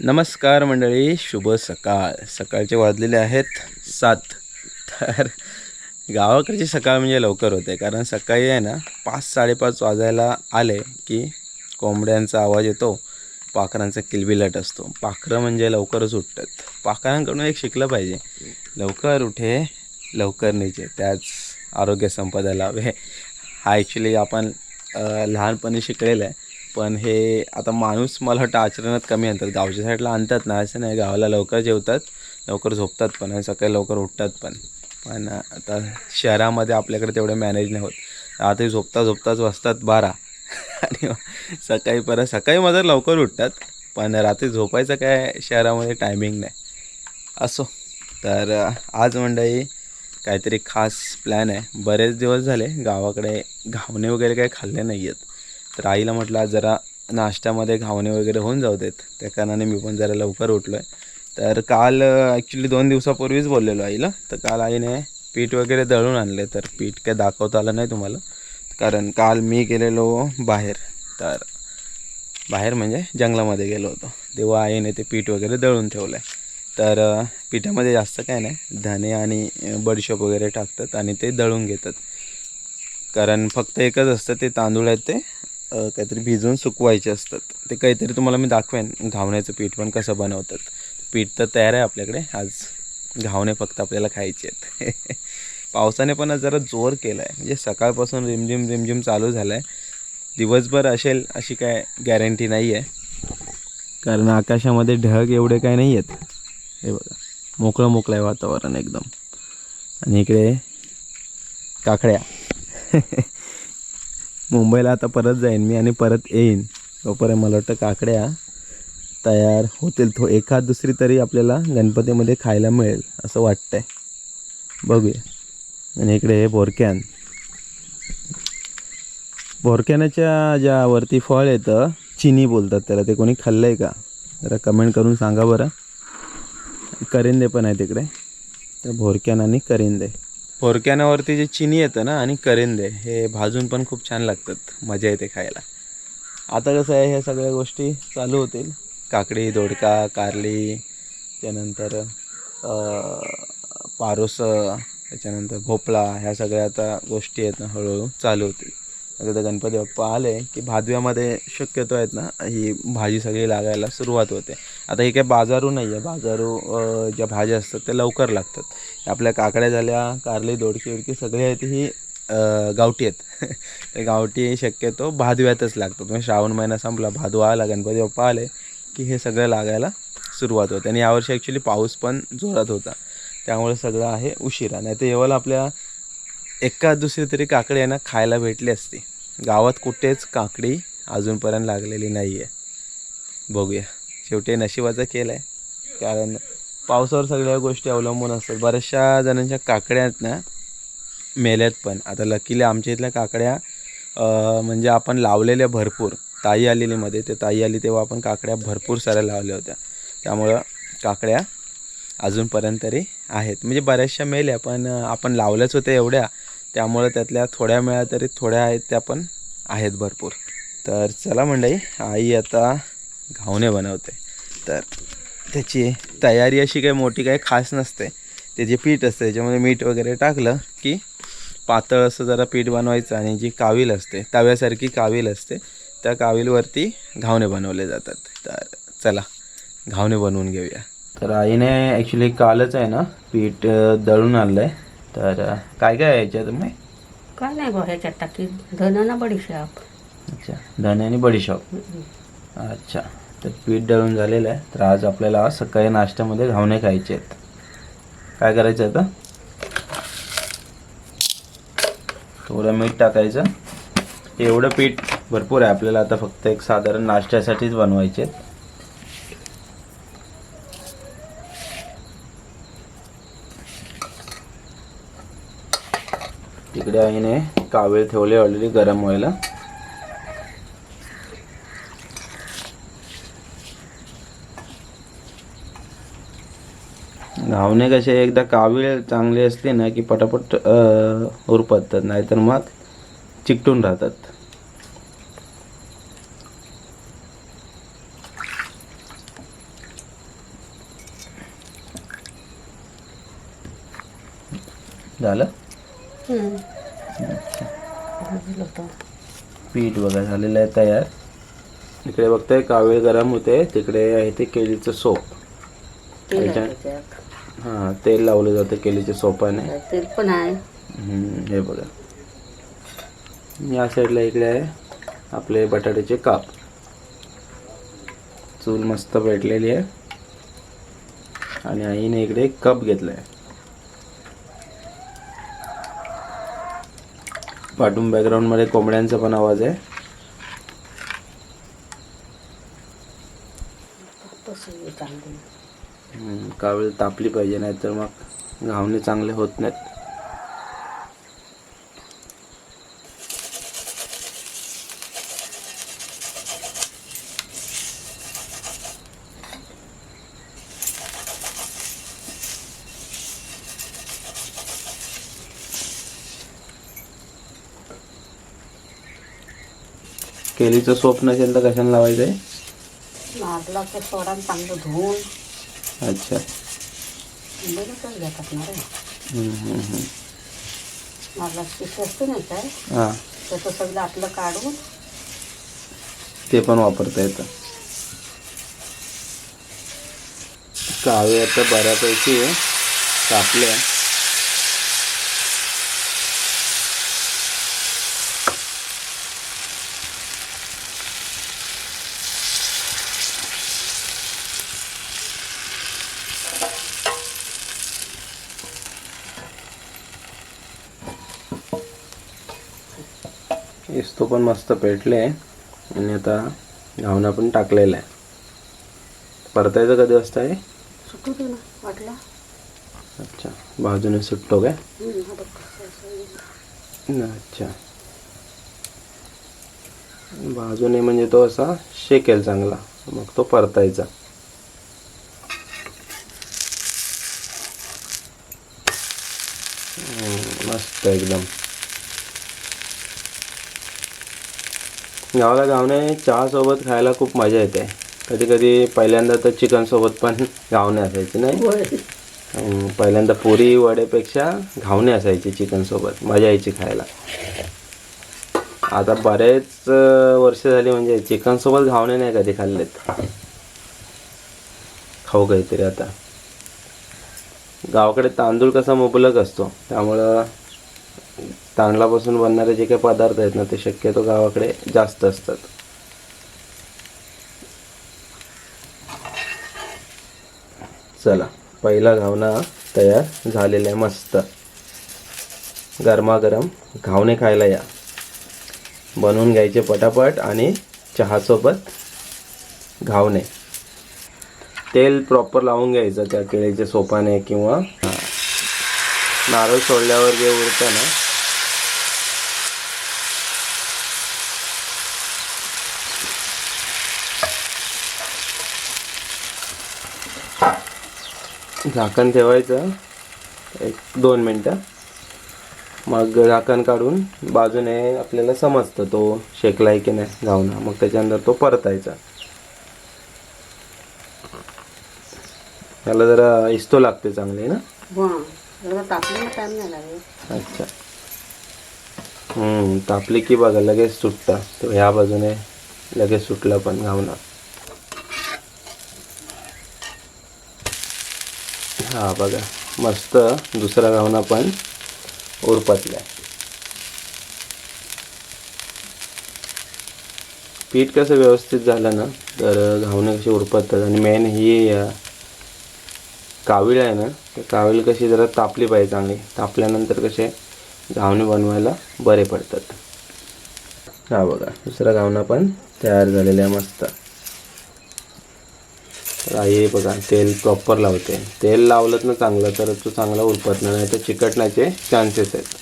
नमस्कार मंडळी शुभ सकाळ. सकाळचे वाजलेले आहेत सात. तर गावाकडची सकाळ म्हणजे लवकर होते कारण सकाळी आहे ना पाच साडेपाच वाजायला आले की कोंबड्यांचा आवाज येतो पाखरांचा किलबिलाट असतो. पाखरं म्हणजे लवकरच उठतात. पाखरांकडून एक शिकलं पाहिजे. लवकर उठे लवकर निचे त्याच आरोग्य संपदा लावे हा ॲक्च्युली आपण लहानपणी शिकलेलं आहे. पण हे आता माणूस मला वाटतं आचरणात कमी आणतात. गावच्या साईडला आणतात ना असं नाही. गावाला लवकर जेवतात लवकर झोपतात पण आणि सकाळी लवकर उठतात पण. पण आता शहरामध्ये आपल्याकडे तेवढे मॅनेज नाही होत. रात्री झोपता झोपताच वाजतात बारा. आणि सकाळी परत सकाळी माझं लवकर उठतात पण रात्री झोपायचं काय शहरामध्ये टायमिंग नाही. असो. तर आज मंडळी काहीतरी खास प्लॅन आहे. बरेच दिवस झाले गावाकडे घावणे वगैरे काही खाल्ले नाही आहेत तर आईला म्हटलं आज जरा नाश्त्यामध्ये घावणे वगैरे होऊन जाऊ देत. त्या कारणाने मी पण जरा लवकर उठलो आहे तर काल ॲक्च्युली दोन दिवसापूर्वीच बोललेलो आईला. तर काल आईने पीठ वगैरे दळून आणले तर पीठ काय दाखवता आलं नाही तुम्हाला. कारण काल मी गेलेलो बाहेर. तर बाहेर म्हणजे जंगलामध्ये गेलो होतो. तेव्हा आईने ते पीठ वगैरे दळून ठेवलं आहे तर पिठामध्ये जास्त काय नाही. धने आणि बडीशोप वगैरे टाकतात आणि ते दळून घेतात. कारण फक्त एकच असतं ते तांदूळ आहेत ते. काहीतरी भिजवून सुकवायचे असतात. ते काहीतरी तुम्हाला मी दाखवेन घावण्याचं पीठ पण कसं बनवतात. पीठ तर तयार आहे आपल्याकडे आज घावणे फक्त आपल्याला खायचे आहेत. पावसाने पण आज जरा जोर केला आहे म्हणजे सकाळपासून रिमझिम रिमझिम चालू झालं आहे दिवसभर असेल अशी काय गॅरंटी नाही आहे कारण आकाशामध्ये ढग एवढे काय नाही आहेत हे बघा मोकळं मोकळं आहे वातावरण एकदम. आणि इकडे काकड्या. मुंबईला आता परत जाईन मी आणि परत येईन. तोपर्यंत मला वाटतं काकड्या तयार होतील. थो एखाद दुसरी तरी आपल्याला गणपतीमध्ये खायला मिळेल असं वाटतं आहे बघूया. आणि इकडे हे बोरक्यान. बोरक्यानाच्या ज्या वरती फळ येतं चिनी बोलतात त्याला. ते कोणी खाल्लं आहे का? जरा कमेंट करून सांगा बरं. करिंदे पण आहे तिकडे तर भोरक्यान आणि करिंदे. भोरक्यानावरती जे चिनी येतं ना आणि करिंदे हे भाजून पण खूप छान लागतात. मजा येते खायला. आता कसं आहे ह्या सगळ्या गोष्टी चालू होतील. काकडी दोडका कारली त्यानंतर पारोसं त्याच्यानंतर भोपळा ह्या सगळ्या आता गोष्टी आहेत ना हळूहळू चालू होतील. आता गणपती बाप्पा आले की भादव्यामध्ये शक्यतो आहेत ना ही भाजी सगळी लागायला सुरुवात होते. आता ही काही बाजारू नाही आहे बाजारू ज्या भाज्या असतात त्या लवकर लागतात. आपल्या काकड्या झाल्या कारली दोडकी उडकी सगळी आहेत ही गावठी आहेत. ते गावठी शक्यतो भादव्यातच लागतात. म्हणजे श्रावण महिना संपला भादवा आला गणपती बाप्पा आले की हे सगळं लागायला सुरुवात होते. आणि यावर्षी ॲक्च्युली पाऊस पण जोरात होता. त्यामुळे सगळं आहे उशिरा. नाही तर एवढं आपल्या एका दुसरी तरी काकडी आहे ना खायला भेटली असती. गावात कुठेच काकडी अजूनपर्यंत लागलेली नाही आहे बघूया. शेवटी नशिबाचं केलं आहे. कारण पावसावर सगळ्या गोष्टी अवलंबून असतात. बऱ्याचशा जणांच्या काकड्यात ना मेल्यात पण. आता लकीले आमच्या इथल्या काकड्या म्हणजे आपण लावलेल्या भरपूर. ताई आलेली मध्ये ते ताई आली तेव्हा आपण काकड्या भरपूर साऱ्या लावल्या होत्या. त्यामुळं काकड्या अजूनपर्यंत तरी आहेत. म्हणजे बऱ्याचशा मेल्या पण आपण लावल्याच होत्या एवढ्या. त्यामुळं त्यातल्या थोड्या मिळा तरी थोड्या आहेत त्या पण आहेत भरपूर. तर चला मंडळी आई आता घावणे बनवते. तर त्याची तयारी अशी काही मोठी काही खास नसते. ते जे पीठ असते त्याच्यामध्ये मीठ वगैरे टाकलं की पातळ असं जरा पीठ बनवायचं आणि जी कावील असते तव्यासारखी कावील असते त्या कावीलवरती घावणे बनवले जातात. तर चला घावणे बनवून घेऊया. तर आईने ॲक्च्युली कालच आहे ना पीठ दळून आणलं आहे तर काय काय आहे याच्यात तुम्ही? काय नाही गो ह्याच्यात टाकी. धना बडीशाप अच्छा धने आणि बडीशॉप अच्छा तर पीठ दळून झालेलं आहे. तर आज आपल्याला सकाळी नाश्त्यामध्ये घावणे खायचे आहेत. काय करायचं आता? थोडं मीठ टाकायचं. एवढं पीठ भरपूर आहे. आपल्याला आता फक्त एक साधारण नाश्त्यासाठीच बनवायचे आहेत. हिने कावेळ ठेवले ऑलरेडी गरम व्हायला. घावणे कसे एकदा कावीळ चांगले असली ना की पटापट उरपतात नाहीतर मग चिकटून राहतात. झालं? होतं. पीठ बघा झालेलं आहे तयार. इकडे बघताय कावीळ गरम होते तिकडे आहे ते केळीचं सोप. तेल आहे त्याच्यात? हां तेल लावलं जातं केळीच्या सोपाने. तेल पण आहे. हम्म, हे बघा. या साईडला इकडे आहे आपले बटाट्याचे काप. चूल मस्त पेटलेली आहे. आणि आईने इकडे एक कप घेतलाय. पाठून बॅकग्राऊंडमध्ये कोंबड्यांचा पण आवाज आहे. कावीळ तापली पाहिजे नाहीतर मग घावणे चांगले होत नाहीत. केलीचं सोप नसेल तर कशाने लावायचं आहे? ते सोडा चांगलं धुवून. अच्छा. हां. आपलं काढून. ते पण वापरता येतं. कावे आता बऱ्यापैकी कापल्या. इस्तो पण मस्त पेटले आणि आता घावना पण टाकलेला आहे. परतायचं कधी वाजता आहे अच्छा बाजूने सुटतो काय. अच्छा. बाजूने म्हणजे तो असा शेकेल चांगला. मग तो परतायचा. मस्त एकदम. गावाला गावणे चहा सोबत खायला खूप मजा येते. कधी कधी पहिल्यांदा तर चिकन सोबत पण गावणे असायचे नाही? पहिल्यांदा पुरी वड्यापेक्षा घावणे असायचे चिकन सोबत मजा यायची खायला. आता बरेच वर्ष झाली म्हणजे चिकन सोबत घावणे नाही कधी खाल्लेत. खाऊ काहीतरी आता. गावाकडे तांदूळ कसा मुबलक असतो त्यामुळं तांदळापासून बनणारे जे काही पदार्थ आहेत ना ते शक्यतो गावाकडे जास्त असतात. चला पहिला घावना तयार झालेला आहे मस्त. गरमागरम घावणे खायला या. बनवून घ्यायचे पटापट आणि चहासोबत घावणे. तेल प्रॉपर लावून घ्यायचं त्या केळीच्या सोपाने किंवा नारळ सोडल्यावर जे उरतं ना झाकण ठेवायचं. एक दोन मिनटं. मग झाकण काढून बाजूने आपल्याला समजतं तो शेकलाय की नाही घावना मग त्याच्यानंतर तो परतायचा. त्याला जरा इस्तो लागते चांगले ना? अच्छा. हम्म, तापली की बघा लगेच सुटतं. तो ह्या बाजूने लगेच सुटला पण घावना हा बघा. मस्त दुसरा घावना पण उरपतलाय पीठ कसं व्यवस्थित झालं ना तर घावणे कसे उरपतात आणि मेन ही कावीळ आहे ना तर कावीळ कशी जरा तापली पाहिजे चांगली. तापल्यानंतर कसे घावणे बनवायला बरे पडतात. हा बघा. दुसरा घावना पण तयार झालेला आहे मस्त. तर आई बघा तेल प्रॉपर लावते. तेल लावलं ना चांगलं तर तो चांगला उरपटणार नाही तर चिकटण्याचे चान्सेस आहेत.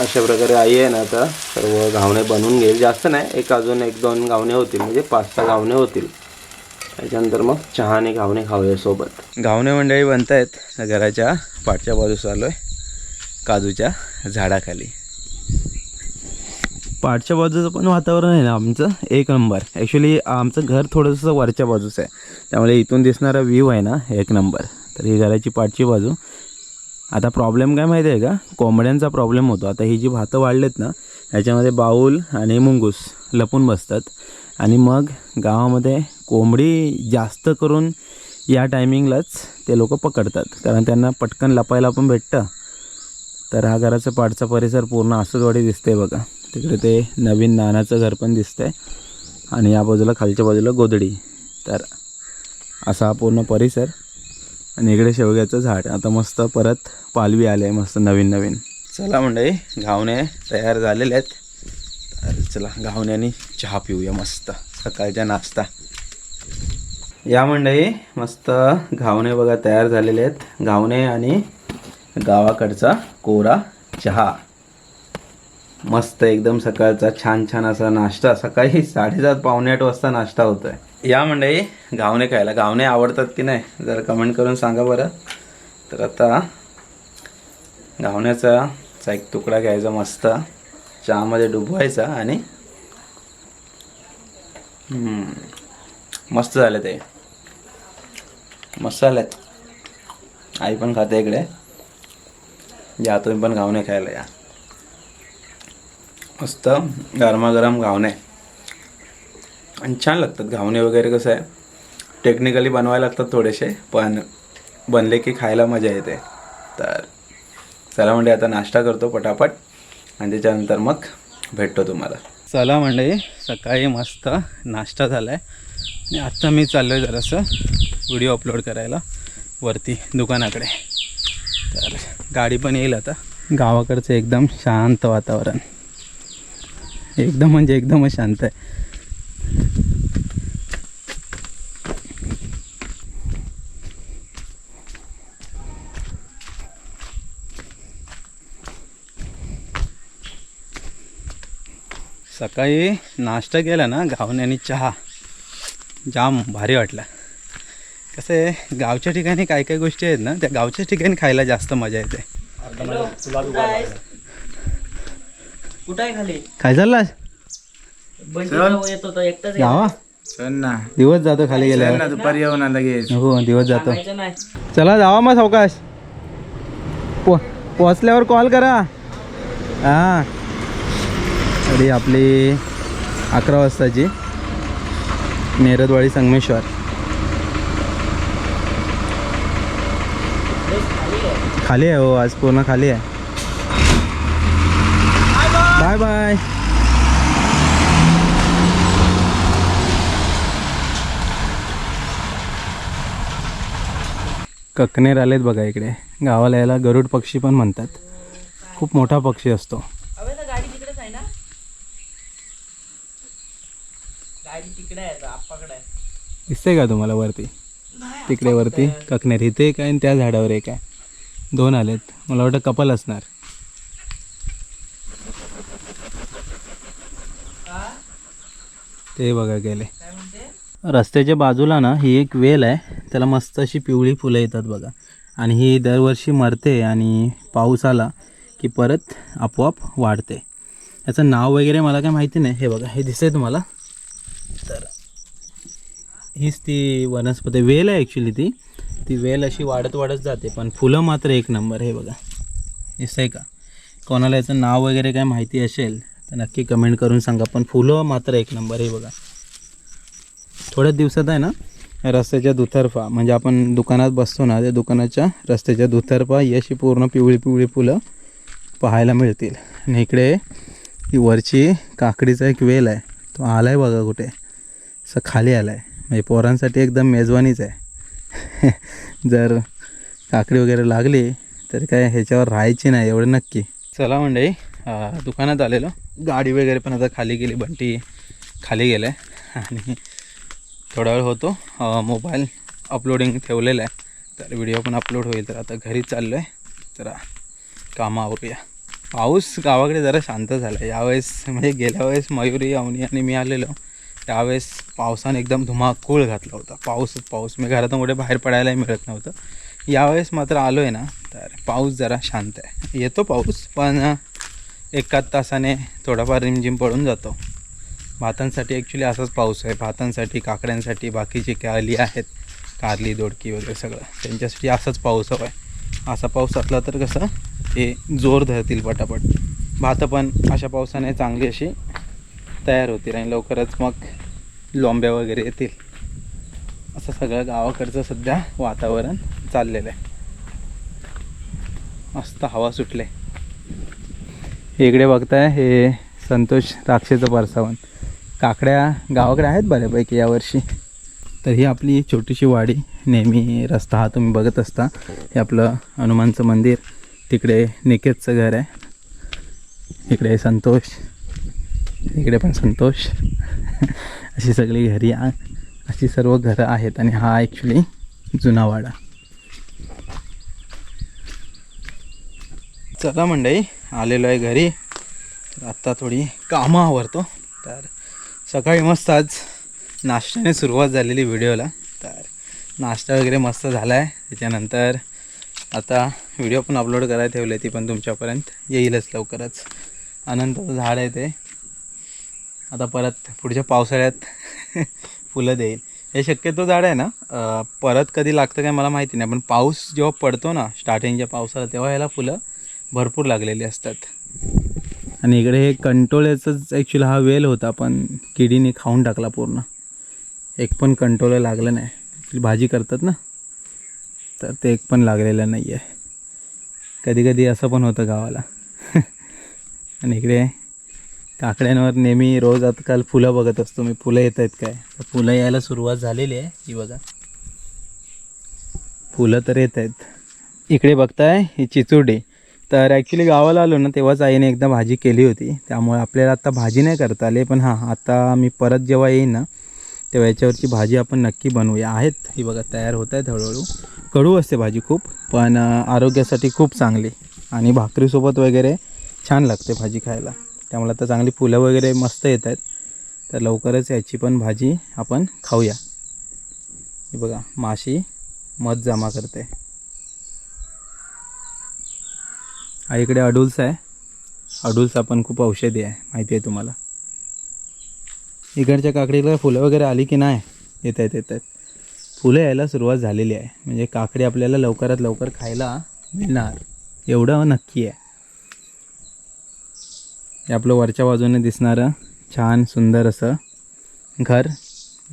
अशा प्रकारे आई आहे ना आता सर्व घावणे बनवून घेईल. जास्त नाही एक अजून एक दोन घावणे होतील म्हणजे पाच सहा गावणे होतील. त्याच्यानंतर मग चहा आणि घावणे खाऊया सोबत. घावणे मंडळी बनत आहेत घराच्या पाठच्या बाजूस आलो आहे काजूच्या झाडाखाली. पाठच्या बाजूचं पण वातावरण आहे ना आमचं? एक नंबर. ॲक्च्युली आमचं घर थोडंसं वरच्या बाजूचं आहे. त्यामुळे इथून दिसणारा व्ह्यू आहे ना एक नंबर. तर ही घराची पाठची बाजू. आता प्रॉब्लेम काय माहिती आहे का? कोंबड्यांचा प्रॉब्लेम होतो. आता ही जी भातं वाढलेत ना ह्याच्यामध्ये बाऊल आणि मुंगूस लपून बसतात. आणि मग गावामध्ये कोंबडी जास्त करून या टायमिंगलाच ते लोक पकडतात. कारण त्यांना पटकन लपायला पण भेटतं. तर हा घराचा पाठचा परिसर पूर्ण असंच दिसते बघा. तिकडे ते नवीन नानाचं घर पण दिसतंय. आणि या बाजूला खालच्या बाजूला गोदडी तर असा हा पूर्ण परिसर. आणि इकडे शेवग्याचं झाड. आता मस्त परत पालवी आले आहे. मस्त नवीन नवीन. चला मंडळी घावणे तयार झालेले आहेत. चला घावण्याने चहा पिऊया मस्त. सकाळचा नाश्ता. या मंडळी मस्त घावणे बघा तयार झालेले आहेत. घावणे आणि गावाकडचा कोरा चहा. मस्त एकदम सकाळचा छान छान असा नाश्ता. सकाळी साडेसात पावणे आठ वाजता नाश्ता होतोय. या मंडळी घावणे खायला. घावणे आवडतात की नाही? जरा कमेंट करून सांगा बरं. तर आता घावण्याचा एक तुकडा घ्यायचा मस्त. चहामध्ये डुबवायचा आणि मस्त झालं ते. मस्त झालेत. आई पण खाते इकडे. या तुम्ही पण घावणे खायला या. मस्त गरमागरम घावणे. आणि छान लागतात. घावणे वगैरे कसं आहे टेक्निकली बनवायला लागतात थोडेसे पण बनले की खायला मजा येते. तर चला म्हणजे आता नाश्ता करतो पटापट. आणि त्याच्यानंतर मग भेटतो तुम्हाला. चला म्हणजे सकाळी मस्त नाश्ता झाला आहे आणि आत्ता मी चाललो आहे जरासं व्हिडिओ अपलोड करायला वरती दुकानाकडे. तर गाडी पण येईल आता. गावाकडचं एकदम शांत वातावरण. एकदम म्हणजे एकदमच शांत आहे. सकाळी नाश्ता केला ना आणि चहा. जाम भारी वाटला. कसं आहे गावच्या ठिकाणी काय काय गोष्टी आहेत ना त्या गावच्या ठिकाणी खायला जास्त मजा येते. कुठं आहे खाली? काय चाललास बंदी येत होता एकटाच गावा? चल ना. दिवस जातो खाली चल ना दुपारी येऊ ना लगेच हो दिवस जातो. नाही. चला जावा मग सावकाश. पो पोचल्यावर कॉल करा. हां. तरी आपली अकरा वाजताची. नेरदवाडी संगमेश्वर. खाली आहे हो आज पूर्ण खाली आहे. Bye bye. ककनेर आलेत बघा इकडे. गावाला याला गरुड पक्षी पण म्हणतात. खूप मोठा पक्षी असतो अबे तर गाडी तिकडेच आहे ना गाडी तिकडे आहे आप्पाकडे आहे. दिसते का तुम्हाला वरती? तिकडे वरती? ककनेर इथे एक आहे आणि त्या झाडावर एक आहे. दोन आलेत. मला वाटतं कपल असणार. ते बघा गेले. काय म्हणते? रस्त्याच्या बाजूला ना ही एक वेल आहे. त्याला मस्त अशी पिवळी फुलं येतात बघा. आणि ही दरवर्षी मरते आणि पाऊस आला की परत आपोआप वाढते. याचं नाव वगैरे मला काय माहिती नाही. हे बघा हे दिसतंय तुम्हाला? तर हीच ती वनस्पती वेल आहे ॲक्च्युली ती. ती वेल अशी वाढत वाढत जाते पण फुलं मात्र एक नंबर हे बघा. दिसतंय का? कोणाला याचं नाव वगैरे काय माहिती असेल तर नक्की कमेंट करून सांगा पण फुलं मात्र एक नंबर हे बघा. थोड्याच दिवसात आहे ना रस्त्याच्या दुतर्फा म्हणजे आपण दुकानात बसतो ना त्या दुकानाच्या रस्त्याच्या दुतर्फा ही अशी पूर्ण पिवळी पिवळी फुलं पाहायला मिळतील. आणि इकडे ही वरची काकडीचा एक वेल आहे तो आला आहे बघा कुठे. असं खाली आला आहे म्हणजे पोरांसाठी एकदम मेजवानीच आहे. जर काकडी वगैरे लागली तर काय ह्याच्यावर राहायची नाही एवढं नक्की. चला मंडळी दुकानात आलेलो. गाडी वगैरे पण आता खाली गेली बंटी खाली गेलं आहे आणि थोडा वेळ होतो मोबाईल अपलोडिंग ठेवलेला आहे. तर व्हिडिओ पण अपलोड होईल तर आता घरी चाललो आहे जरा कामावरूया पाऊस गावाकडे जरा शांत झाला आहे यावेळेस म्हणजे गेल्या वेळेस मयुरी अवनी आणि मी आलेलो. त्यावेळेस पावसाने एकदम धुमाकूळ घातला होता. पाऊसच पाऊस. मी घरातून कुठे बाहेर पडायलाही मिळत नव्हतं. यावेळेस मात्र आलो आहे ना तर पाऊस जरा शांत आहे. येतो पाऊस पण एकाच तासाने थोडाफार रिमझिम पडून जातो. भातांसाठी ॲक्च्युली असाच पाऊस आहे. भातांसाठी काकड्यांसाठी बाकीची काली आहेत कारली दोडकी वगैरे सगळं त्यांच्यासाठी असाच पाऊस हवा आहे. असा पाऊस असला तर कसं हे जोर धरतील पटापट. भातं पण अशा पावसाने चांगली अशी तयार होतील आणि लवकरच मग लोंब्या वगैरे येतील. असं सगळं गावाकडचं सध्या वातावरण चाललेलं आहे. मस्त हवा सुटले. इकडे बघताय हे संतोष द्राक्षेचं परसावन. काकड्या गावाकडे आहेत बऱ्यापैकी यावर्षी तर ही आपली छोटीशी वाडी नेहमी रस्ता हा तुम्ही बघत असता. हे आपलं हनुमानचं मंदिर तिकडे निकेतचं घर आहे. इकडे संतोष इकडे पण संतोष. अशी सगळी घरी अशी सर्व घरं आहेत आणि हा ॲक्च्युली जुना वाडा. चला मंडई आलेलो आहे घरी. आत्ता थोडी कामं आवरतो. तर सकाळी मस्त आज नाश्त्याने सुरुवात झालेली व्हिडिओला. तर नाश्ता वगैरे मस्त झाला आहे त्याच्यानंतर आता व्हिडिओ पण अपलोड करायला ठेवले ती पण तुमच्यापर्यंत. येईलच लवकरच. अनंत झाड आहे ते. आता परत पुढच्या पावसाळ्यात फुलं देईल. हे शक्यतो झाड आहे ना परत कधी लागतं काय मला माहिती नाही पण पाऊस जेव्हा पडतो ना स्टार्टिंगच्या पावसाला तेव्हा ह्याला फुलं भरपूर लागलेली असतात. आणि इकडे हे कंटोळ्याचंच ॲक्च्युली हा वेल होता पण किडीने खाऊन टाकला पूर्ण. एक पण कंटोळं लागलं नाही. भाजी करतात ना तर ते एक पण लागलेलं नाही आहे कधी कधी असं पण होतं गावाला. आणि इकडे काकड्यांवर नेहमी रोज आजकाल फुलं बघत असतो मी. फुलं येत आहेत काय? तर फुलं यायला सुरुवात झालेली आहे. ही बघा. फुलं तर येत आहेत. इकडे बघताय ही चिचुडी. तर ॲक्च्युली गावाला आलो ना तेव्हाच आईने एकदा भाजी केली होती. त्यामुळे आपल्याला आता भाजी नाही करता आली. पण हां आता मी परत जेव्हा येईन ना तेव्हा याच्यावरची भाजी आपण नक्की बनवूया. आहेत. ही बघा तयार होत आहेत हळूहळू. कडू असते भाजी खूप पण आरोग्यासाठी खूप चांगली. आणि भाकरीसोबत वगैरे छान लागते भाजी खायला. त्यामुळे आता चांगली फुलं वगैरे मस्त येत आहेत तर लवकरच याची पण भाजी आपण खाऊया. बघा माशी मध जमा करते. हा इकडे अडुल्स आहे. अडुल्सा पण खूप औषधी आहे माहिती आहे तुम्हाला. इकडच्या काकडीला फुलं वगैरे आली की नाही येत आहेत येत आहेत फुलं यायला सुरुवात झालेली आहे. म्हणजे काकडी आपल्याला लवकरात लवकर खायला मिळणार. एवढं नक्की आहे. हे आपलं वरच्या बाजूने दिसणारं छान सुंदर असं घर.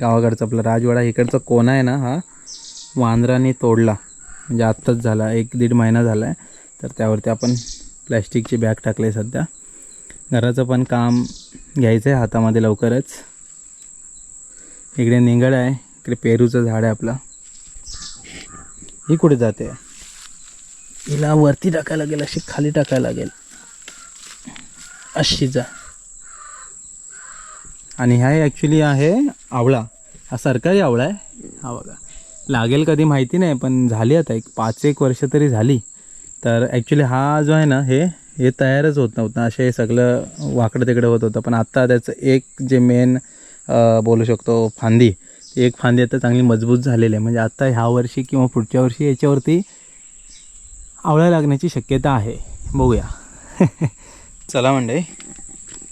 गावाकडचं आपलं राजवाडा. इकडचा कोणा आहे ना हा वांद्राने तोडला. म्हणजे आत्ताच झाला एक दीड महिना झाला आहे तर त्यावरती आपण प्लॅस्टिकची बॅग टाकले सध्या. घराचं पण काम घ्यायचं आहे हातामध्ये लवकरच. इकडे निंगळ आहे इकडे पेरूचं झाड आहे आपलं. ही कुठे जाते? हिला वरती टाकायला लागेल अशी खाली टाकायला लागेल. अशी जा आणि ह्या ॲक्च्युली आहे आवळा. हा सरकारी आवळा आहे. हा बघा. लागेल कधी माहिती नाही पण झाली आता एक पाच एक वर्ष तरी झाली. तर ॲक्च्युली हा जो आहे ना हे हे तयारच होत नव्हतं. असे सगळं वाकडं तिकडं होत होतं. पण आत्ता त्याचं एक जे मेन बोलू शकतो फांदी ती एक फांदी आता चांगली मजबूत झालेली आहे. म्हणजे आत्ता ह्या वर्षी किंवा पुढच्या वर्षी याच्यावरती आवळा लागण्याची शक्यता आहे. बघूया. चला मंडळी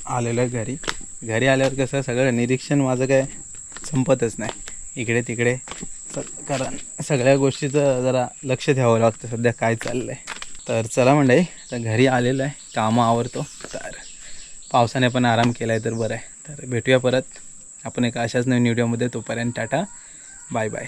आलेलं आहे घरी. घरी आल्यावर कसं सगळं निरीक्षण माझं काय संपतच नाही. इकडे तिकडे स कारण सगळ्या गोष्टीचं जरा लक्ष द्यावं लागतं सध्या काय चाललं आहे तर चला मंडळी तर घरी आलेलं आहे कामं आवरतो. तर पावसाने पण आराम केला आहे तर बरं आहे. तर भेटूया परत. आपण एका अशाच नवीन व्हिडिओमध्ये तोपर्यंत टाटा. Bye bye.